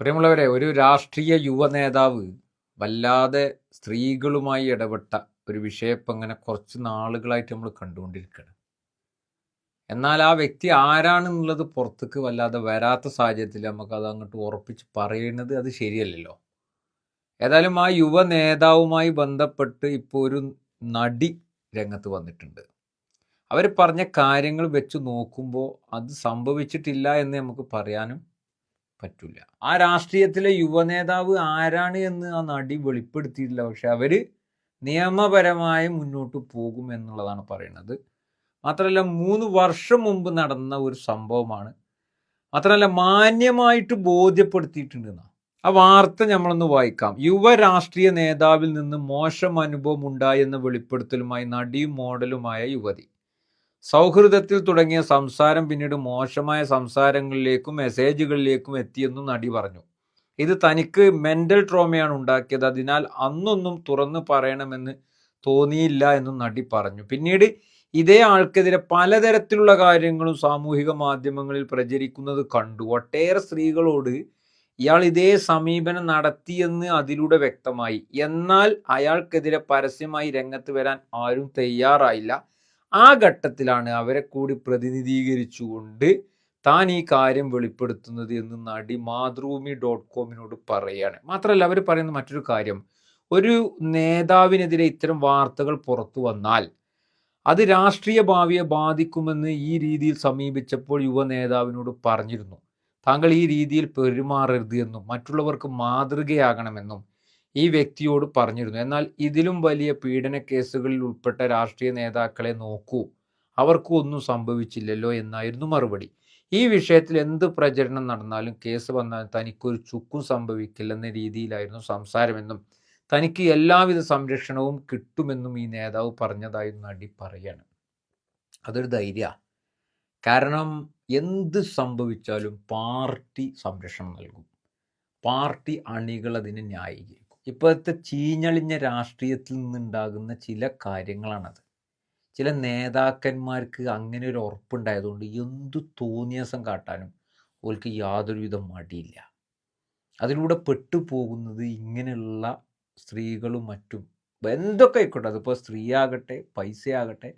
പ്രിയമുള്ളവരെ ഒരു രാഷ്ട്രീയ യുവ നേതാവ് വല്ലാതെ സ്ത്രീകളുമായി ഇടപെട്ട ഒരു വിഷയം ഇപ്പം ഇങ്ങനെ കുറച്ച് നാളുകളായിട്ട് നമ്മൾ കണ്ടുകൊണ്ടിരിക്കുകയാണ് എന്നാൽ ആ വ്യക്തി ആരാണെന്നുള്ളത് പുറത്തേക്ക് വല്ലാതെ വരാത്ത സാഹചര്യത്തിൽ നമുക്കത് അങ്ങോട്ട് ഉറപ്പിച്ച് പറയുന്നത് അത് ശരിയല്ലല്ലോ. ഏതായാലും ആ യുവ നേതാവുമായി ബന്ധപ്പെട്ട് ഇപ്പോൾ ഒരു നടി രംഗത്ത് വന്നിട്ടുണ്ട്. അവർ പറഞ്ഞ കാര്യങ്ങൾ വെച്ച് നോക്കുമ്പോൾ അത് സംഭവിച്ചിട്ടില്ല എന്ന് നമുക്ക് പറയാനും പറ്റില്ല ആ രാഷ്ട്രീയത്തിലെ യുവനേതാവ് ആരാണ് എന്ന് ആ നടി വെളിപ്പെടുത്തിയിട്ടില്ല. പക്ഷെ അവർ നിയമപരമായി മുന്നോട്ട് പോകും എന്നുള്ളതാണ് പറയുന്നത്. മാത്രമല്ല മൂന്ന് വർഷം മുമ്പ് നടന്ന ഒരു സംഭവമാണ്. മാത്രമല്ല മാന്യമായിട്ട് ബോധ്യപ്പെടുത്തിയിട്ടുണ്ട്. ആ വാർത്ത നമ്മളൊന്ന് വായിക്കാം. യുവ രാഷ്ട്രീയ നേതാവിൽ നിന്ന് മോശം അനുഭവം ഉണ്ടായി എന്ന വെളിപ്പെടുത്തലുമായി നടിയും മോഡലുമായ യുവതി. സൗഹൃദത്തിൽ തുടങ്ങിയ സംസാരം പിന്നീട് മോശമായ സംസാരങ്ങളിലേക്കും മെസ്സേജുകളിലേക്കും എത്തിയെന്നും നടി പറഞ്ഞു. ഇത് തനിക്ക് മെന്റൽ ട്രോമയാണ് ഉണ്ടാക്കിയത്. അതിനാൽ അന്നൊന്നും തുറന്നു പറയണമെന്ന് തോന്നിയില്ല എന്നും നടി പറഞ്ഞു. പിന്നീട് ഇതേ ആൾക്കെതിരെ പലതരത്തിലുള്ള കാര്യങ്ങളും സാമൂഹിക മാധ്യമങ്ങളിൽ പ്രചരിക്കുന്നത് കണ്ടു. ഒട്ടേറെ സ്ത്രീകളോട് ഇയാൾ ഇതേ സമീപനം നടത്തിയെന്ന് അതിലൂടെ വ്യക്തമായി. എന്നാൽ അയാൾക്കെതിരെ പരസ്യമായി രംഗത്ത് വരാൻ ആരും തയ്യാറായില്ല. ആ ഘട്ടത്തിലാണ് അവരെ കൂടി പ്രതിനിധീകരിച്ചുകൊണ്ട് താൻ ഈ കാര്യം വെളിപ്പെടുത്തുന്നത് എന്ന് നടി മാതൃഭൂമി ഡോട്ട് കോമിനോട് പറയുകയാണ് മാത്രമല്ല അവർ പറയുന്ന മറ്റൊരു കാര്യം. ഒരു നേതാവിനെതിരെ ഇത്തരം വാർത്തകൾ പുറത്തു വന്നാൽ അത് രാഷ്ട്രീയ ഭാവിയെ ബാധിക്കുമെന്ന് ഈ രീതിയിൽ സമീപിച്ചപ്പോൾ യുവ നേതാവിനോട് പറഞ്ഞിരുന്നു. താങ്കൾ ഈ രീതിയിൽ പെരുമാറരുത് എന്നും മറ്റുള്ളവർക്ക് മാതൃകയാകണമെന്നും ഈ വ്യക്തിയോട് പറഞ്ഞിരുന്നു. എന്നാൽ ഇതിലും വലിയ പീഡന കേസുകളിൽ ഉൾപ്പെട്ട രാഷ്ട്രീയ നേതാക്കളെ നോക്കൂ. അവർക്കും ഒന്നും സംഭവിച്ചില്ലല്ലോ എന്നായിരുന്നു മറുപടി. ഈ വിഷയത്തിൽ എന്ത് പ്രചരണം നടന്നാലും കേസ് വന്നാൽ തനിക്കൊരു ചുക്കും സംഭവിക്കില്ലെന്ന രീതിയിലായിരുന്നു സംസാരമെന്നും തനിക്ക് എല്ലാവിധ സംരക്ഷണവും കിട്ടുമെന്നും ഈ നേതാവ് പറഞ്ഞതായി നടി പറയാണ്. അതൊരു ധൈര്യ. കാരണം എന്ത് സംഭവിച്ചാലും പാർട്ടി സംരക്ഷണം നൽകും. പാർട്ടി അണികൾ അതിനെ ന്യായീകരിക്കും. ഇപ്പോഴത്തെ ചീഞ്ഞളിഞ്ഞ രാഷ്ട്രീയത്തിൽ നിന്നുണ്ടാകുന്ന ചില കാര്യങ്ങളാണത്. ചില നേതാക്കന്മാർക്ക് അങ്ങനെ ഒരു ഉറപ്പുണ്ടായതുകൊണ്ട് എന്തു തോന്നിയാസം കാട്ടാനും ഓൽക്ക് യാതൊരുവിധം മടിയില്ല. അതിലൂടെ പെട്ടുപോകുന്നത് ഇങ്ങനെയുള്ള സ്ത്രീകളും മറ്റും എന്തൊക്കെ ആയിക്കോട്ടെ അതിപ്പോൾ സ്ത്രീ ആകട്ടെ പൈസ ആകട്ടെ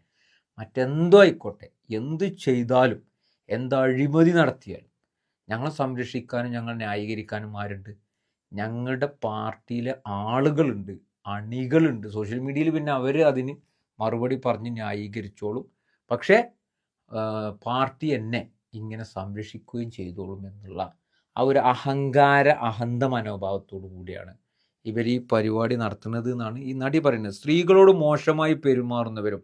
മറ്റെന്തോ ആയിക്കോട്ടെ എന്ത് ചെയ്താലും എന്ത് അഴിമതി നടത്തിയാലും ഞങ്ങളെ സംരക്ഷിക്കാനും ഞങ്ങളെ ന്യായീകരിക്കാനും ആരുണ്ട്? ഞങ്ങളുടെ പാർട്ടിയിലെ ആളുകളുണ്ട് അണികളുണ്ട്. സോഷ്യൽ മീഡിയയിൽ പിന്നെ അവർ അതിന് മറുപടി പറഞ്ഞ് ന്യായീകരിച്ചോളും. പക്ഷേ പാർട്ടി എന്നെ ഇങ്ങനെ സംരക്ഷിക്കുകയും ചെയ്തോളും എന്നുള്ള ആ ഒരു അഹങ്കാര അഹന്ത മനോഭാവത്തോടു കൂടിയാണ് ഇവർ ഈ പരിപാടി നടത്തുന്നത് എന്നാണ് ഈ നടി പറയുന്നത്. സ്ത്രീകളോട് മോശമായി പെരുമാറുന്നവരും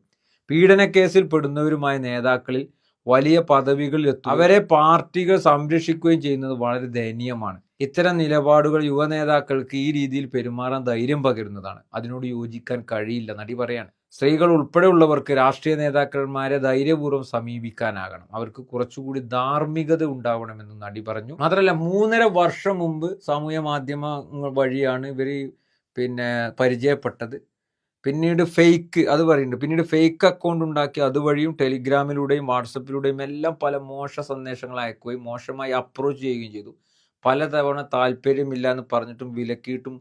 പീഡനക്കേസിൽ പെടുന്നവരുമായ നേതാക്കളിൽ വലിയ പദവികളിൽ എത്തും അവരെ പാർട്ടികൾ സംരക്ഷിക്കുകയും ചെയ്യുന്നത് വളരെ ദയനീയമാണ്. ഇത്തരം നിലപാടുകൾ യുവ നേതാക്കൾക്ക് ഈ രീതിയിൽ പെരുമാറാൻ ധൈര്യം പകരുന്നതാണ്. അതിനോട് യോജിക്കാൻ കഴിയില്ല നടി പറയാണ്. സ്ത്രീകൾ ഉൾപ്പെടെയുള്ളവർക്ക് രാഷ്ട്രീയ നേതാക്കന്മാരെ ധൈര്യപൂർവം സമീപിക്കാനാകണം. അവർക്ക് കുറച്ചുകൂടി ധാർമ്മികത ഉണ്ടാവണമെന്ന് നടി പറഞ്ഞു. മാത്രമല്ല മൂന്നര വർഷം മുമ്പ് സാമൂഹ്യ മാധ്യമങ്ങൾ വഴിയാണ് ഇവർ പിന്നെ പരിചയപ്പെട്ടത്. പിന്നീട് ഫേക്ക് അത് പറയുന്നുണ്ട്. പിന്നീട് ഫേക്ക് അക്കൗണ്ട് ഉണ്ടാക്കി അതുവഴിയും ടെലിഗ്രാമിലൂടെയും വാട്സപ്പിലൂടെയും എല്ലാം പല മോശ സന്ദേശങ്ങൾ അയക്കുകയും മോശമായി അപ്രോച്ച് ചെയ്യുകയും ചെയ്തു. പലതവണ താല്പര്യമില്ല എന്ന് പറഞ്ഞിട്ടും വിലക്കിയിട്ടും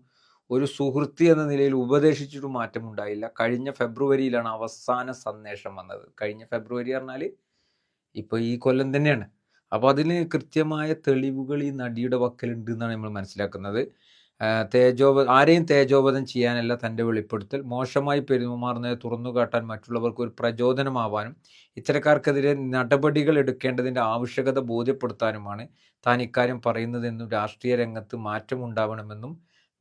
ഒരു സുഹൃത്തി എന്ന നിലയിൽ ഉപദേശിച്ചിട്ടും മാറ്റമുണ്ടായില്ല കഴിഞ്ഞ ഫെബ്രുവരിയിലാണ് അവസാന സന്ദേശം വന്നത്. കഴിഞ്ഞ ഫെബ്രുവരി പറഞ്ഞാൽ ഇപ്പോൾ ഈ കൊല്ലം തന്നെയാണ്. അപ്പോൾ അതിന് കൃത്യമായ തെളിവുകൾ ഈ നടിയുടെ പക്കലുണ്ട് എന്നാണ് നമ്മൾ മനസ്സിലാക്കുന്നത്. ആ, തേജോവ ആരെയും തേജോവധം ചെയ്യാനല്ല തന്റെ വെളിപ്പെടുത്തൽ. മോശമായി പെരുമാറുന്നതിനെ തുറന്നു കാട്ടാൻ മറ്റുള്ളവർക്ക് ഒരു പ്രചോദനമാവാനും ഇത്തരക്കാർക്കെതിരെ നടപടികൾ എടുക്കേണ്ടതിന്റെ ആവശ്യകത ബോധ്യപ്പെടുത്താനുമാണ് താൻ ഇക്കാര്യം പറയുന്നതെന്നും രാഷ്ട്രീയ രംഗത്ത് മാറ്റമുണ്ടാവണമെന്നും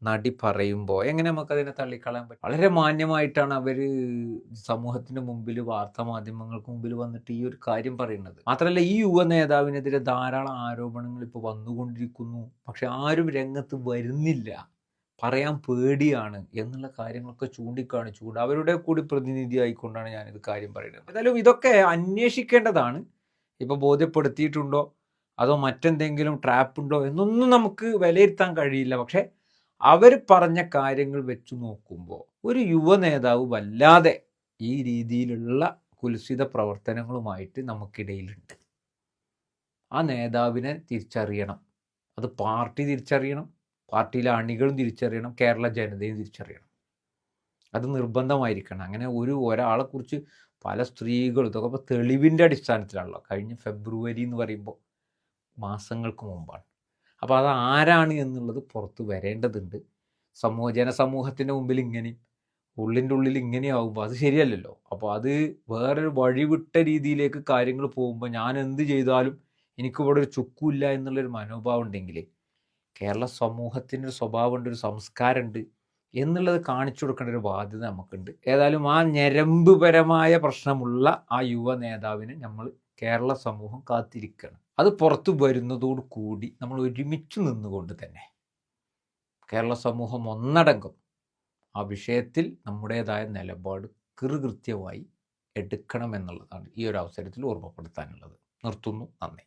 നടി പറയുമ്പോൾ എങ്ങനെ നമുക്കതിനെ തള്ളിക്കളയാൻ പറ്റും? വളരെ മാന്യമായിട്ടാണ് അവർ സമൂഹത്തിന് മുമ്പിൽ വാർത്താ മാധ്യമങ്ങൾക്ക് മുമ്പിൽ വന്നിട്ട് ഈ ഒരു കാര്യം പറയുന്നത്. മാത്രമല്ല ഈ യുവ നേതാവിനെതിരെ ധാരാളം ആരോപണങ്ങൾ ഇപ്പോൾ വന്നുകൊണ്ടിരിക്കുന്നു. പക്ഷെ ആരും രംഗത്ത് വരുന്നില്ല. പറയാൻ പേടിയാണ് എന്നുള്ള കാര്യങ്ങളൊക്കെ ചൂണ്ടിക്കാണിച്ചുകൊണ്ട് അവരുടെ കൂടി പ്രതിനിധി ആയിക്കൊണ്ടാണ് ഞാനിത് കാര്യം പറയുന്നത്. എന്തായാലും ഇതൊക്കെ അന്വേഷിക്കേണ്ടതാണ്. ഇപ്പോൾ ബോധ്യപ്പെടുത്തിയിട്ടുണ്ടോ? അതോ മറ്റെന്തെങ്കിലും ട്രാപ്പ് ഉണ്ടോ എന്നൊന്നും നമുക്ക് വിലയിരുത്താൻ കഴിയില്ല. പക്ഷേ അവർ പറഞ്ഞ കാര്യങ്ങൾ വെച്ച് നോക്കുമ്പോൾ ഒരു യുവ നേതാവ് വല്ലാതെ ഈ രീതിയിലുള്ള കുൽസിത പ്രവർത്തനങ്ങളുമായിട്ട് നമുക്കിടയിലുണ്ട്. ആ നേതാവിനെ തിരിച്ചറിയണം. അത് പാർട്ടി തിരിച്ചറിയണം. പാർട്ടിയിലെ അണികളും തിരിച്ചറിയണം. കേരള ജനതയും തിരിച്ചറിയണം. അത് നിർബന്ധമായിരിക്കണം. അങ്ങനെ ഒരു ഒരാളെക്കുറിച്ച് പല സ്ത്രീകളും ഇതൊക്കെ തെളിവിന്റെ അടിസ്ഥാനത്തിലാണല്ലോ. കഴിഞ്ഞ ഫെബ്രുവരി എന്ന് പറയുമ്പോൾ മാസങ്ങൾക്ക് മുമ്പാണ്. അപ്പോൾ അത് ആരാണ് എന്നുള്ളത് പുറത്ത് വരേണ്ടതുണ്ട്. സമൂഹ ജനസമൂഹത്തിന്റെ മുമ്പിൽ ഇങ്ങനെ ഉള്ളിന്റെ ഉള്ളിൽ ഇങ്ങനെയാവുമ്പോൾ അത് ശരിയല്ലല്ലോ. അപ്പോൾ അത് വേറൊരു വഴിവിട്ട രീതിയിലേക്ക് കാര്യങ്ങൾ പോകുമ്പോൾ ഞാൻ എന്ത് ചെയ്താലും എനിക്കിവിടെ ഒരു ചുക്കുമില്ല എന്നുള്ളൊരു മനോഭാവം ഉണ്ടെങ്കിൽ കേരള സമൂഹത്തിന്റെ ഒരു സ്വഭാവമുണ്ട് ഒരു സംസ്കാരമുണ്ട് എന്നുള്ളത് കാണിച്ചു കൊടുക്കേണ്ട ഒരു ബാധ്യത നമുക്കുണ്ട്. ഏതായാലും ആ ഞരമ്പുപരമായ പ്രശ്നമുള്ള ആ യുവ നേതാവിനെ നമ്മൾ കേരള സമൂഹം കാത്തിരിക്കണം. അത് പുറത്തു വരുന്നതോട് കൂടി നമ്മൾ ഒരുമിച്ച് നിന്നുകൊണ്ട് തന്നെ കേരള സമൂഹം ഒന്നടങ്കം ആ വിഷയത്തിൽ നമ്മുടേതായ നിലപാട് കൃകൃത്യമായി എടുക്കണമെന്നുള്ളതാണ് ഈ ഒരു അവസരത്തിൽ ഓർമ്മപ്പെടുത്താനുള്ളത്. നിർത്തുന്നു. നന്ദി.